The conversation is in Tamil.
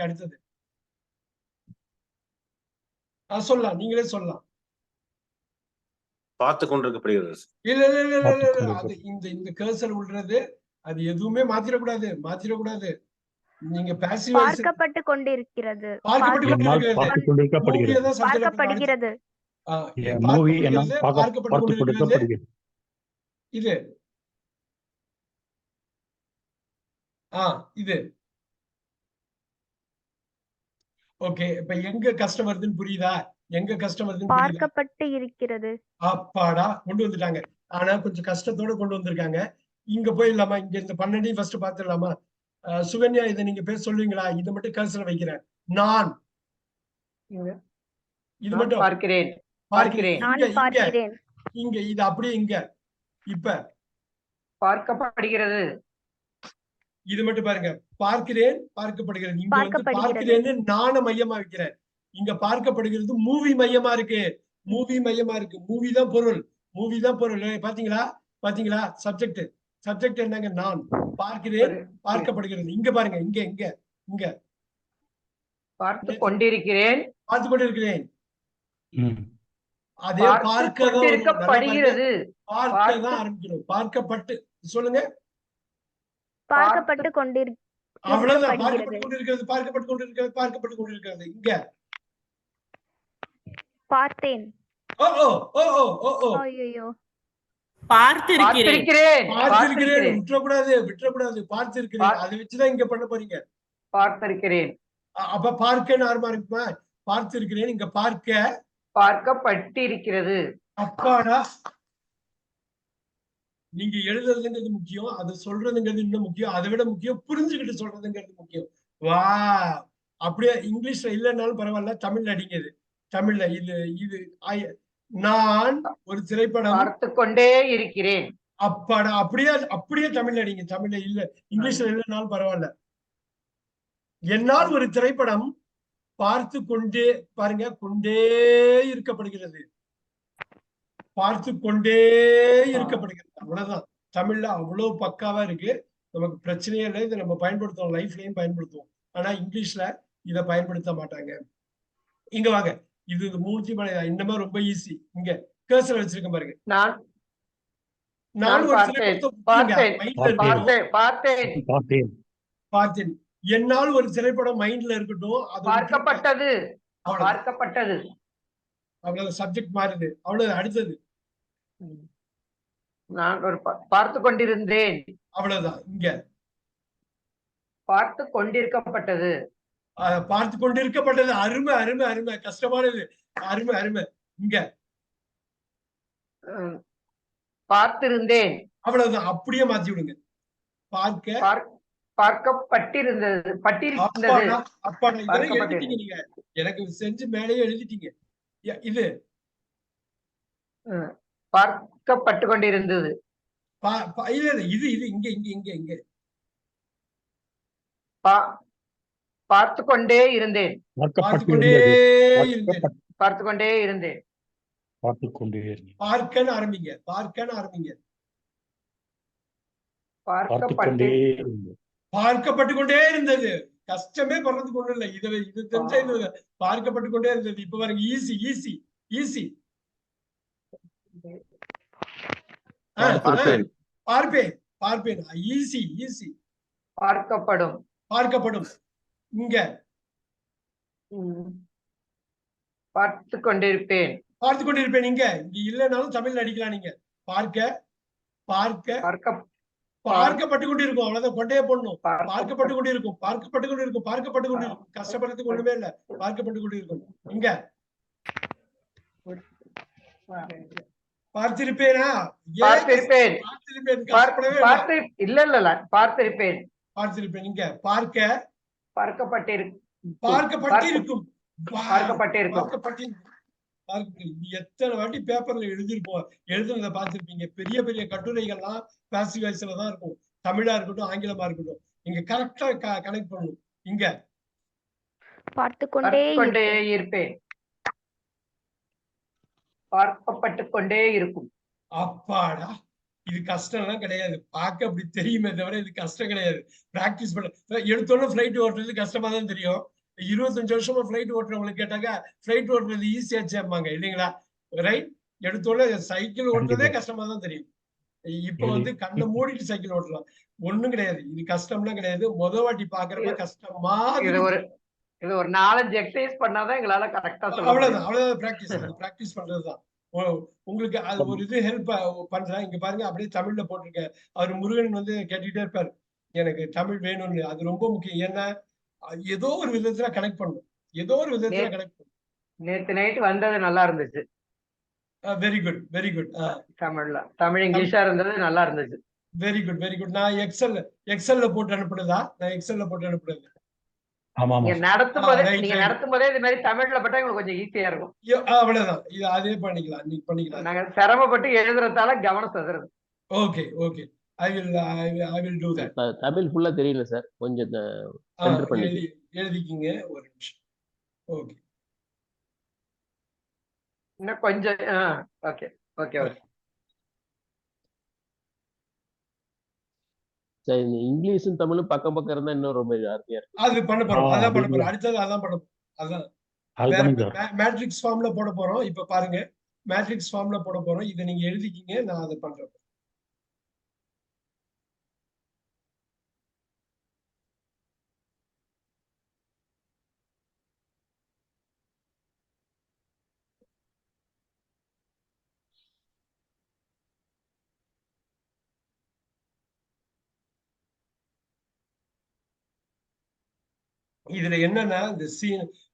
கரெக்ட் அடுத்தது. சொல்லலாம். நீங்களே சொல்லலாம். பார்த்து கொண்டிருக்கப்படுகிறது. இல்ல இல்ல இல்ல இல்ல, இல்ல இல்ல. பார்த்துக் அது இந்த இந்த கர்சர் விடுறது அது எதுவுமே மாத்திரக்கூடாது மாத்திரக்கூடாது. நீங்க பாசிவ் பார்க்கப்பட்டு கொண்டிருக்கிறது. பார்க்கப்பட்டு கொண்டிருக்கிறது. பார்க்கப்படுகிறது. ஆ, மூவி பார்க்க- பார்க்கப்பட்டு கொண்டிருக்கிறது. கொண்டிருக்கப்படுகிறது. இது. ஆ இது. ஓகே இப்ப எங்க கஷ்டம் வருதுன்னு புரியுதா? எங்க புரியுதா? பார்க்கப்பட்டு இருக்கிறது. அப்பாடா கொண்டு வந்துட்டாங்க. ஆனா கொஞ்சம் கஷ்டத்தோட கொண்டு வந்திருக்காங்க. இங்க போயிடலாமா? இங்க இந்த பன்னெண்டையும் ஃபர்ஸ்ட் பாத்துடலாமா? சுகன்யா இதை நீங்க பேர் சொல்லுவீங்களா? இதை மட்டும் கர்சர் வைக்கிறேன். நான். இது மட்டும். பார்க்கிறேன். பார்க்கிறேன். பார்க்கிறேன். நான் இங்க இங்க. பார்க்கிறேன். இங்க இது அப்படியே இங்க. இப்ப. பார்க்கப்படுகிறது. இது மட்டும் பாருங்க. பார்க்கிறேன் பார்க்கப்படுகிறது இங்க வந்து. பார்க்கிறேன்னு நான மையமா வைக்கிறேன். இங்க பார்க்கப்படுகிறது மூவி மையமா இருக்கு. மூவி மையமா இருக்கு. மூவி தான் பொருள். மூவி தான் பொருள். பாத்தீங்களா? பாத்தீங்களா? சப்ஜெக்ட் சப்ஜெக்ட் என்னங்க? நான். பார்க்கிறேன் பார்க்கப்படுகிறது. இங்க பாருங்க. இங்க இங்க இங்க. பார்த்து கொண்டிருக்கிறேன். பார்த்து கொண்டிருக்கிறேன். அதே பார்க்க தான் வரும். நல்லா பாருங்க. கொண்டிருக்கப்படுகிறது. பார்க்க பார்த்து- தான் ஆரம்பிக்கணும் பார்க்கப்பட்டு. சொல்லுங்க. பார்க்கப்பட்டு கொண்டிரு அவ்வளவுதான். இருக்கப்படுகிறது. பார்க்கப்பட்டு கொண்டிருக்கிறது பார்க்கப்பட்டு கொண்டிருக்கிறது பார்க்கப்பட்டு கொண்டிருக்கிறது. இங்க. பார்த்தேன். ஓ ஓ ஓ ஓ ஓ ஓ. ஐயோ பார்த்திருக்கிறேன். பார்த்திருக்கிறேன். பார்த்திருக்கிறேன். பார்த்திருக்கிறேன். விட்டுறக்கூடாது விட்டுறக்கூடாது. பார்த்திருக்கிறேன். பார்- அதை வச்சுதான் இங்க பண்ண போறீங்க. பார்த்திருக்கிறேன். அப்ப பார்க்கன்னு ஆரம்பமா இருக்குமா? பார்த்திருக்கிறேன். இங்க பார்க்க. பார்க்கப்பட்டிருக்கிறது. அப்பாடா. நீங்க எழுதுறதுங்கிறது முக்கியம் அதை சொல்றதுங்கிறது இன்னும் முக்கியம் அதை விட முக்கியம் புரிஞ்சுக்கிட்டு சொல்றதுங்கிறது முக்கியம். வா அப்படியே இங்கிலீஷ்ல இல்லைன்னாலும் பரவாயில்ல தமிழ்ல அடிங்க இது. தமிழ்ல இது இது நான் ஒரு திரைப்படம் பார்த்து கொண்டே இருக்கிறேன். அப்பாடா அப்படியே அப்படியே தமிழ்ல அடிங்க தமிழ்ல இல்ல இங்கிலீஷ்ல இல்லைனாலும் பரவாயில்ல. என்னால் ஒரு திரைப்படம் பார்த்து கொண்டே பாருங்க கொண்டே இருக்கப்படுகிறது. பார்த்து கொண்டே இருக்கப்படுகிறது. அவ்வளவுதான். தமிழ்ல அவ்வளவு பக்காவா இருக்கு. நமக்கு பிரச்சனையே இல்லை. இதை நம்ம பயன்படுத்துவோம். லைஃப்லயும் பயன்படுத்துவோம். ஆனா இங்கிலீஷ்ல இதை பயன்படுத்த மாட்டாங்க. இங்க வாங்க. இது இது மூணுத்தையும் இன்னமா ரொம்ப ஈஸி இங்க கேர்சர் வச்சிருக்கேன் பாருங்க. நான் நான் நான் ஒரு பார்த்தேன், என்னால் ஒரு திரைப்படம் மைண்ட்ல இருக்கட்டும் பார்க்கப்பட்டது. பார்க்கப்பட்டது. அவ்வளவு சப்ஜெக்ட் மாறுது. அவ்வளவு அடுத்தது. நான் ஒரு பார்த்து கொண்டிருந்தேன். அவ்வளவுதான். இங்க. பார்த்து கொண்டிருக்கப்பட்டது. பார்த்து கொண்டிருக்கப்பட்டது. அருமை அருமை அருமை. கஷ்டமானது. அருமை அருமை. இங்க. பார்த்திருந்தேன். அவ்வளவுதான். அப்படியே மாத்தி விடுங்க. பார்க்க. பார்க்- பார்க்கப்பட்டிருந்தது பட்டிருந்தது. நீங்க. எனக்கு செஞ்சு மேலேயே எழுதிட்டீங்க. இது. பார்க்கப்பட்டு கொண்டிருந்தது இல்ல இல்ல இது இது இங்க இங்க இங்க இங்க. பா- பார்த்து கொண்டே இருந்தேன் பார்த்து கொண்டே இருந்தேன். பார்த்து கொண்டே. பார்க்கன்னு ஆரம்பிங்க பார்க்கன்னு ஆரம்பிங்க. பார்க்கப்பட்டு பார்க்கப்பட்டு கொண்டே இருந்தது. கஷ்டமே படுறது கொண்டு இல்ல. இது இது தெரிஞ்ச இது பார்க்கப்பட்டு கொண்டே இருந்தது. இப்ப பாருங்க ஈஸி ஈஸி ஈஸி பார்ப்பேன். பார்ப்பேன் ஈஸி ஈஸி பார்க்கப்படும். பார்க்கப்படும். இங்க. பார்த்து கொண்டிருப்பேன். பார்த்து கொண்டிருப்பேன். இங்க. இங்க இல்லைனாலும் தமிழ்ல அடிக்கலாம் நீங்க. பார்க்க பார்க்க. பார்க்க பார்க்கப்பட்டு கொண்டிருக்கும் அவ்வளவுதான் கொண்டே போடணும். பார்க்க- பார்க்கப்பட்டு கொண்டிருக்கும் பார்க்கப்பட்டு கொண்டிருக்கும் பார்க்கப்பட்டு கொண்டிருக்கும் கஷ்டப்படுறதுக்கு ஒண்ணுமே இல்ல பார்க்கப்பட்டு கொண்டிருக்கும் இங்க பார்த்திருப்பேனா இல்ல. இல்ல பார்த்திருப்பேன். பார்த்திருப்பேன். இங்க. பார்க்க. பார்க்கப்பட்டிரு பார்க்கப்பட்டிருக்கும். பார்க்கப்பட்டிருக்கும். பார்க்கப்பட்டிருக்கும் பார்க்க- இது எத்தனை வாட்டி பேப்பர்ல எழுதிருப்போம் எழுதுனதை பார்த்திருப்பீங்க. பெரிய பெரிய கட்டுரைகள்லாம் வாய்ஸ்ல தான் இருக்கும். தமிழா இருக்கட்டும் ஆங்கிலமா இருக்கட்டும். இங்க கரெக்டா கனெக்ட் பண்ணணும். இங்க. பார்த்து கொண்டே இருப்பேன். பார்க்கப்பட்டு கொண்டே இருக்கும். அப்பாடா இது கஷ்டம்லாம் கிடையாது. பார்க்க அப்படி தெரியுமே தவிர இது கஷ்டம் கிடையாது. பிராக்டிஸ் பண்ண எடுத்தோன்னே ஃபிளைட் ஓட்டுறது கஷ்டமா தான் தெரியும். இருபத்தஞ்சு வருஷமா ஃபிளைட் ஓட்டுறவங்களுக்கு கேட்டாக்கா ஃபிளைட் ஓட்டுறது ஈஸியா சேம்பாங்க இல்லைங்களா? ரைட் எடுத்தோன்னே சைக்கிள் ஓட்டுறதே. கஷ்டமா தான் தெரியும். இப்போ. வந்து கண்ணை மூடிட்டு சைக்கிள் ஓட்டலாம். ஒண்ணும் கிடையாது. இது கஷ்டம்லாம் கிடையாது. முத வாட்டி பாக்குறப்ப கஷ்டமா இது ஒரு இது ஒரு நாலஞ்சு எக்ஸசைஸ் பண்ணாதான் எங்களால கரெக்டா சொல்ல அவ்வளவுதான். அவ்வளவுதான் பிராக்டிஸ் பிராக்டிஸ் பண்றதுதான். உங்களுக்கு அது ஒரு இது ஹெல்ப் பண்றேன். இங்க பாருங்க அப்படியே தமிழ்ல போட்டிருக்கேன் அவர் முருகன் வந்து கேட்டுக்கிட்டே இருப்பார். எனக்கு தமிழ் வேணும்னு. அது ரொம்ப முக்கியம். ஏன்னா ஏதோ ஒரு விதத்துல கனெக்ட் பண்ணும். ஏதோ ஒரு விதத்துல கனெக்ட் பண்ணும். நேத்து நைட் வந்தது நல்லா இருந்துச்சு. வெரி குட் வெரி குட் தமிழ்ல. தமிழ் இங்கிலீஷா இருந்தது நல்லா இருந்துச்சு வெரி குட் வெரி குட் நான் எக்ஸல் எக்ஸல்ல போட்டு அனுப்புனதா? நான் எக்ஸல்ல போட்டு அனுப்புனது. நீங்க நடத்தும் போதே நீங்க. நடத்தும் போதே இது மாதிரி தமிழ்ல பட்டா எங்களுக்கு கொஞ்சம் ஈஸியா இருக்கும். அவ்வளவுதான். இது அதே பண்ணிக்கலாம் நீ பண்ணிக்கலாம். நாங்க சிரமப்பட்டு எழுதுறதால கவனம் செதுறது okay okay I will I will do that த- தமிழ் ஃபுல்லா தெரியல சார் கொஞ்சம் எழுதிக்கிங்க ஒரு நிமிஷம். ஓகே இன்னும் கொஞ்சம் ஓகே ஓகே ஓகே சரி இங்கிலீஷும் தமிழும் பக்கம் பக்கம் இருந்தா இன்னும் ரொம்ப அருமையா இருக்கும் அது பண்ண போறோம். அதான் பண்ண போறோம். அடுத்தது அதான் பண்ண போறோம். அதான். மேட்ரிக்ஸ் ஃபார்ம்ல போட போறோம். இப்ப பாருங்க. மேட்ரிக்ஸ் ஃபார்ம்ல போட போறோம். இதை நீங்க எழுதிக்கிங்க. நான் அதை பண்றேன். இதுல என்னன்னா இந்த சீன்